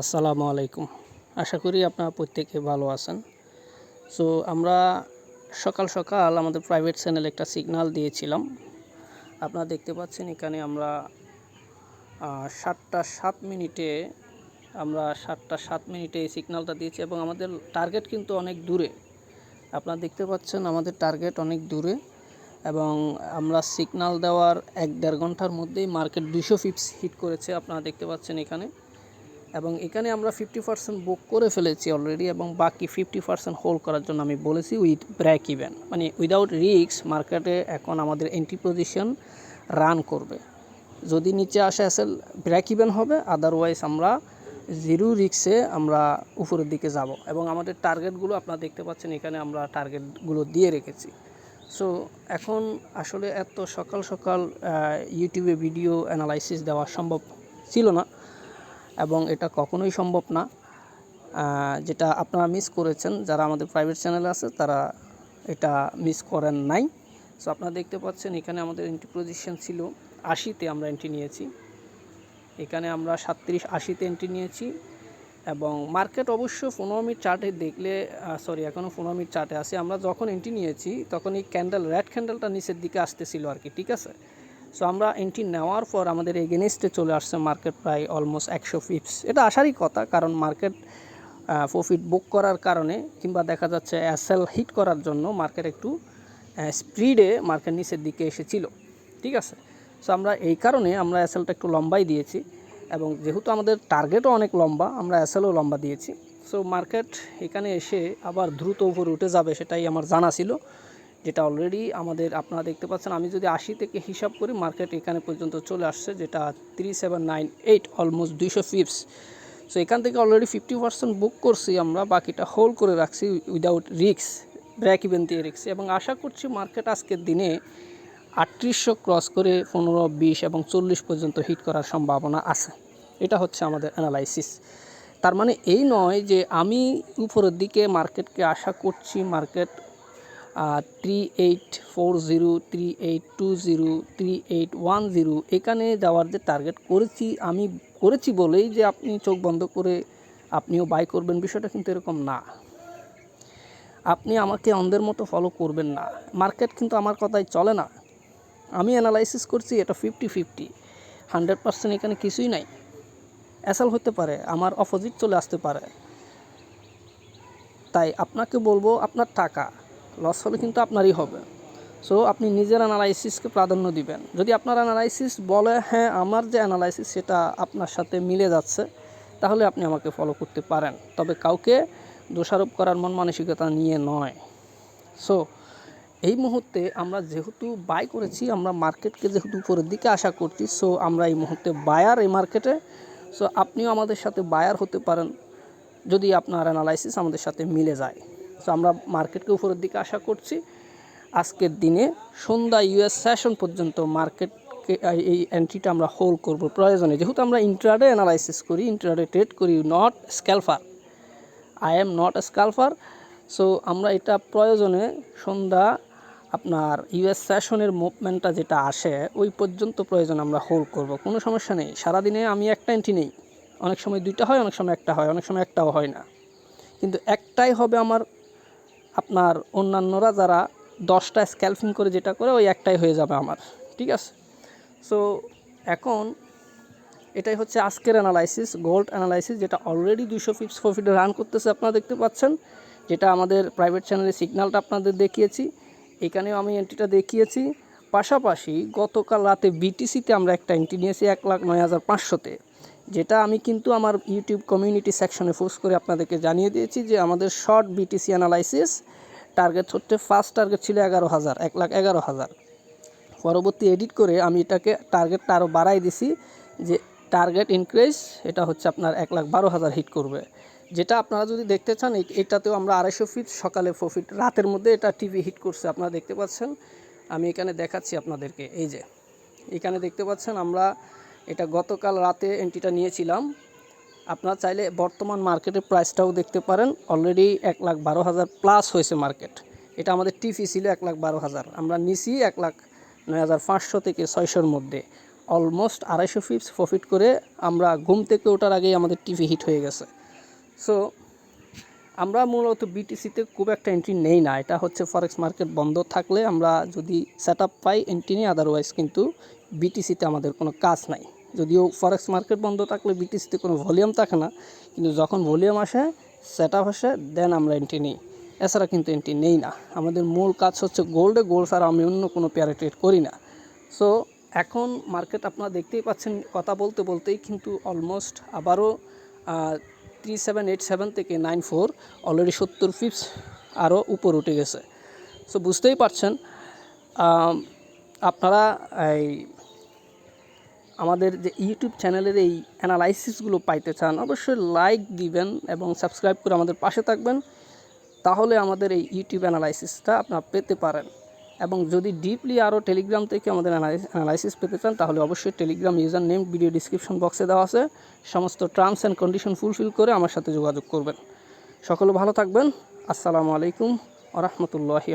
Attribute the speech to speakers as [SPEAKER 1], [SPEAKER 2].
[SPEAKER 1] আসসালামু আলাইকুম। আশা করি আপনারা প্রত্যেকে ভালো আছেন। সো আমরা সকাল সকাল আমাদের প্রাইভেট চ্যানেলে একটা সিগনাল দিয়েছিলাম। আপনারা দেখতে পাচ্ছেন এখানে আমরা সাতটা সাত মিনিটে, আমরা সাতটা সাত মিনিটে এই সিগন্যালটা দিয়েছি এবং আমাদের টার্গেট কিন্তু অনেক দূরে। আপনারা দেখতে পাচ্ছেন আমাদের টার্গেট অনেক দূরে এবং আমরা সিগনাল দেওয়ার এক দেড় ঘণ্টার মধ্যেই মার্কেট দুশো ফিপস হিট করেছে। আপনারা দেখতে পাচ্ছেন এখানে। এবং এখানে আমরা ফিফটি পার্সেন্ট বুক করে ফেলেছি অলরেডি এবং বাকি ফিফটি পার্সেন্ট হোল্ড করার জন্য আমি বলেছি উইথ ব্র্যাক ইভেন মানে উইদাউট রিস্ক মার্কেটে এখন আমাদের এন্ট্রি পজিশন রান করবে। যদি নিচে আসে আসে ব্র্যাক ইভেন হবে আদারওয়াইজ আমরা জিরো রিক্সে আমরা উপরের দিকে যাব এবং আমাদের টার্গেটগুলো আপনারা দেখতে পাচ্ছেন, এখানে আমরা টার্গেটগুলো দিয়ে রেখেছি। সো এখন আসলে এত সকাল সকাল ইউটিউবে ভিডিও অ্যানালাইসিস দেওয়া সম্ভব ছিল না। এবং এটা কখনোই সম্ভব না যেটা আপনারা মিস করেছেন, যারা আমাদের প্রাইভেট চ্যানেল আছে, তারা এটা মিস করেন নাই। সো আপনারা দেখতে পাচ্ছেন, এখানে আমাদের এন্ট্রি পজিশন ছিল আশিতে আমরা এন্ট্রি নিয়েছি। এখানে আমরা সাতত্রিশ আশিতে এন্ট্রি নিয়েছি এবং মার্কেট অবশ্য পনেরো মিনিট চার্টে দেখলে সরি এখনও পনেরো মিনিট চার্টে আছে। আমরা যখন এন্ট্রি নিয়েছি, তখন এই ক্যান্ডেল রেড ক্যান্ডেলটা নিচের দিকে আসতেছিল আর কি, ঠিক আছে? সো আমরা এন্ট্রি নেওয়ার পর আমাদের এগেনিস্টে চলে আসছে মার্কেট প্রায় অলমোস্ট একশো ফিপস এটা আসারই কথা, কারণ মার্কেট প্রফিট বুক করার কারণে কিংবা দেখা যাচ্ছে অ্যাসেল হিট করার জন্য মার্কেট একটু স্পিডে মার্কেট নিচের দিকে এসেছিল। ঠিক আছে? সো আমরা এই কারণে আমরা অ্যাসেলটা একটু লম্বাই দিয়েছি এবং যেহেতু আমাদের টার্গেটও অনেক লম্বা, আমরা অ্যাসেলও লম্বা দিয়েছি। সো মার্কেট এখানে এসে আবার দ্রুত উপরে উঠে যাবে সেটাই আমার জানা ছিল। যেটা অলরেডি আমাদের আপনারা দেখতে পাচ্ছেন, আমি যদি আশি থেকে হিসাব করি মার্কেট এখানে পর্যন্ত চলে আসছে, যেটা three seven nine eight almost দুইশো ফিপস সো এখান থেকে অলরেডি ফিফটি পার্সেন্ট বুক করছি আমরা, বাকিটা হোল্ড করে রাখছি উইদাউট রিক্স ব্র্যাক ইভেন দিয়ে রেখেছি এবং আশা করছি মার্কেট আজকের দিনে আটত্রিশশো ক্রস করে পনেরো, বিশ এবং চল্লিশ পর্যন্ত হিট করার সম্ভাবনা আছে। এটা হচ্ছে আমাদের অ্যানালাইসিস তার মানে এই নয় যে আমি উপরের দিকে মার্কেটকে আশা করছি market three eight four zero three eight two zero three eight one zero এখানে যাওয়ার যে টার্গেট করেছি, আমি করেছি বলেই যে আপনি চোখ বন্ধ করে আপনিও বাই করবেন, বিষয়টা কিন্তু এরকম না। আপনি আমাকে অন্ধের মতো ফলো করবেন না। মার্কেট কিন্তু আমার কথাই চলে না। আমি অ্যানালাইসিস করছি, এটা ফিফটি ফিফটি হান্ড্রেড পার্সেন্ট এখানে কিছুই নাই। অ্যাসাল হতে পারে, আমার অপোজিট চলে আসতে পারে। তাই আপনাকে বলব, আপনার টাকা। লস হলে কিন্তু আপনারই হবে। সো আপনি নিজের অ্যানালাইসিসকে প্রাধান্য দিবেন। যদি আপনার অ্যানালাইসিস বলে হ্যাঁ আমার যে অ্যানালাইসিস সেটা আপনার সাথে মিলে যাচ্ছে, তাহলে আপনি আমাকে ফলো করতে পারেন। তবে কাউকে দোষারোপ করার মন মানসিকতা নিয়ে নয়। সো এই মুহূর্তে আমরা যেহেতু বাই করেছি, আমরা মার্কেটকে যেহেতু উপরের দিকে আশা করছি সো আমরা এই মুহূর্তে বায়ার এই মার্কেটে সো আপনিও আমাদের সাথে বায়ার হতে পারেন, যদি আপনার অ্যানালাইসিস আমাদের সাথে মিলে যায়। সো আমরা মার্কেটকে উপরের দিকে আশা করছি। আজকের দিনে সন্ধ্যা ইউএস সেশন পর্যন্ত মার্কেটকে এই এন্ট্রিটা আমরা হোল্ড করব। প্রয়োজনে, যেহেতু আমরা ইন্ট্রাডে অ্যানালাইসিস করি ইন্ট্রাডে ট্রেড করি not scalper I am not a scalper so আমরা এটা প্রয়োজনে সন্ধ্যা আপনার ইউএস সেশনের মুভমেন্টটা যেটা আসে, ওই পর্যন্ত প্রয়োজন আমরা হোল্ড করব। কোনো সমস্যা নেই। সারাদিনে আমি একটা এন্ট্রি নেই। অনেক সময় দুইটা হয়, অনেক সময় একটা হয়, অনেক সময় একটাও হয় না। কিন্তু একটাই হবে আমার আপনার অন্যান্যরা যারা দশটা স্ক্যালফিং করে যেটা করে, ওই একটাই হয়ে যাবে আমার, ঠিক আছে? সো এখন এটাই হচ্ছে আজকের অ্যানালাইসিস গোল্ড অ্যানালাইসিস যেটা অলরেডি দুশো ফিক্স প্রফিটে রান করতেছে আপনারা দেখতে পাচ্ছেন, যেটা আমাদের প্রাইভেট চ্যানেলে সিগন্যালটা আপনাদের দেখিয়েছি। এখানেও আমি এন্ট্রিটা দেখিয়েছি। পাশাপাশি গতকাল রাতে বিটিসিতে আমরা একটা এন্ট্রি নিয়েছি এক লাখ নয় হাজার পাঁচশোতে। যেটা আমি কিন্তু আমার ইউটিউব কমিউনিটি সেকশনে পোস্ট করে আপনাদেরকে জানিয়ে দিয়েছি যে আমাদের শর্ট বিটিসি অ্যানালাইসিস টার্গেট হচ্ছে ফার্স্ট টার্গেট ছিল এগারো হাজার, এক লাখ এগারো হাজার। পরবর্তী এডিট করে আমি এটাকে টার্গেটটা আরও বাড়াই দিছি যে টার্গেট ইনক্রিজ এটা হচ্ছে আপনার এক লাখ বারো হাজার হিট করবে। যেটা আপনারা যদি দেখতে চান এটাতেও আমরা আড়াইশো ফিট সকালে প্রফিট রাতের মধ্যে এটা টিভি হিট করছে। আপনারা দেখতে পাচ্ছেন, আমি এখানে দেখাচ্ছি আপনাদেরকে, এই যে। এখানে দেখতে পাচ্ছেন আমরা এটা গতকাল রাতে এন্ট্রিটা নিয়েছিলাম। আপনারা চাইলে বর্তমান মার্কেটের প্রাইসটাও দেখতে পারেন। অলরেডি এক লাখ বারো হাজার প্লাস হয়েছে মার্কেট এটা আমাদের টিফি ছিল এক লাখ বারো হাজার। আমরা নিছি এক লাখ নয় হাজার পাঁচশো থেকে ছয়শোর মধ্যে। অলমোস্ট আড়াইশো ফিপস প্রফিট করে আমরা ঘুম থেকে ওঠার আগেই আমাদের টিভি হিট হয়ে গেছে। সো আমরা মূলত বিটিসিতে খুব একটা এন্ট্রি নেই না। এটা হচ্ছে ফরেক্স মার্কেট বন্ধ থাকলে আমরা যদি সেট আপ পাই এন্ট্রি নিই আদারওয়াইজ কিন্তু বিটিসিতে আমাদের কোনো কাজ নাই। যদিও ফরেক্স মার্কেট বন্ধ থাকলে বিটিসিতে কোনো ভলিউম থাকে না, কিন্তু যখন ভলিউম আসে সেট আপ আসে দেন আমরা এন্ট্রি নিই। এছাড়া কিন্তু এন্ট্রি নেই না। আমাদের মূল কাজ হচ্ছে গোল্ডে গোল্ড ছাড়া আমি অন্য কোনো পেয়ারে ট্রেড করি না। সো এখন মার্কেট আপনারা দেখতেই পাচ্ছেন কথা বলতে বলতেই কিন্তু অলমোস্ট আবারও থ্রি সেভেন এইট সেভেন থেকে নাইন ফোর অলরেডি সত্তর ফিপস আরও উপর উঠে গেছে। সো বুঝতেই পারছেন আপনারা এই আমাদের যে ইউটিউব চ্যানেলের এই অ্যানালাইসিসগুলো পাইতে চান, অবশ্যই লাইক দিবেন এবং সাবস্ক্রাইব করে আমাদের পাশে থাকবেন। তাহলে আমাদের এই ইউটিউব অ্যানালাইসিসটা আপনারা পেতে পারেন। এবং যদি ডিপলি আরও টেলিগ্রাম থেকে আমাদের অ্যানালাইসিস পেতে চান, তাহলে অবশ্যই Telegram user name video description বক্সে দেওয়া আছে। সমস্ত টার্মস অ্যান্ড কন্ডিশন ফুলফিল করে আমার সাথে যোগাযোগ করবেন। সকলে ভালো থাকবেন। আসসালামু আলাইকুম আ রহমতুল্লাহি